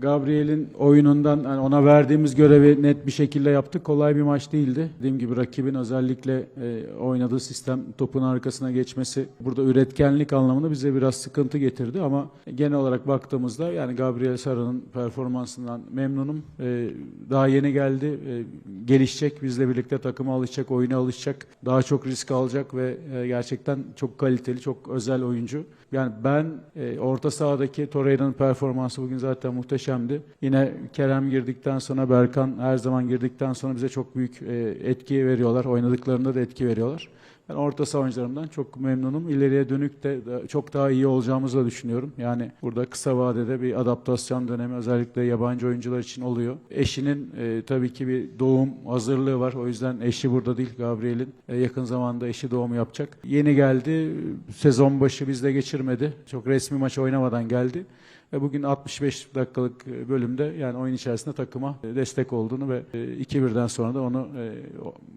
Gabriel'in oyunundan yani ona verdiğimiz görevi net bir şekilde yaptık. Kolay bir maç değildi. Dediğim gibi rakibin özellikle e, oynadığı sistem topun arkasına geçmesi burada üretkenlik anlamında bize biraz sıkıntı getirdi ama genel olarak baktığımızda yani Gabriel Sara'nın performansından memnunum. E, daha yeni geldi. E, gelişecek. Bizle birlikte takıma alışacak, oyuna alışacak. Daha çok risk alacak ve e, gerçekten çok kaliteli, çok özel oyuncu. Yani ben e, orta sahadaki Torreira'nın performansı bugün zaten muhteşemdi. Yine Kerem girdikten sonra Berkan her zaman girdikten sonra bize çok büyük e, etki veriyorlar. Oynadıklarında da etki veriyorlar. Ben orta saha oyuncularımdan çok memnunum. İleriye dönük de çok daha iyi olacağımızı da düşünüyorum. Yani burada kısa vadede bir adaptasyon dönemi özellikle yabancı oyuncular için oluyor. Eşinin e, tabii ki bir doğum hazırlığı var. O yüzden eşi burada değil Gabriel'in. E, yakın zamanda eşi doğumu yapacak. Yeni geldi. Sezon başı bizde geçirmedi. Çok resmi maç oynamadan geldi. Ve bugün 65 dakikalık e, bölümde yani oyun içerisinde takıma e, destek olduğunu ve e, 2-1'den sonra da onu e,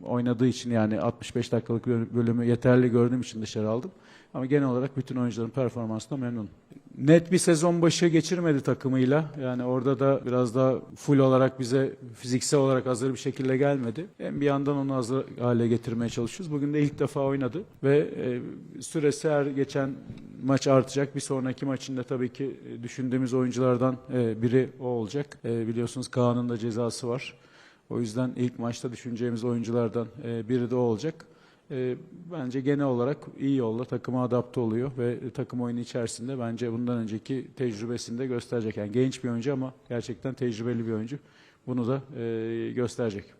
oynadığı için yani 65 dakikalık böl- bölümü yeterli gördüğüm için dışarı aldım. Ama genel olarak bütün oyuncuların performansından memnunum. Net bir sezon başı geçirmedi takımıyla. Yani orada da biraz daha full olarak bize fiziksel olarak hazır bir şekilde gelmedi. Hem bir yandan onu hazır hale getirmeye çalışıyoruz. Bugün de ilk defa oynadı ve e, süresi her geçen maç artacak. Bir sonraki maçında tabii ki e, düşündüğümüz oyunculardan e, biri o olacak. E, biliyorsunuz Kaan'ın da cezası var. O yüzden ilk maçta düşüneceğimiz oyunculardan biri de o olacak. E, bence genel olarak iyi yolla takıma adapte oluyor ve takım oyunu içerisinde bence bundan önceki tecrübesini de gösterecek. Yani genç bir oyuncu ama gerçekten tecrübeli bir oyuncu. Bunu da e, gösterecek.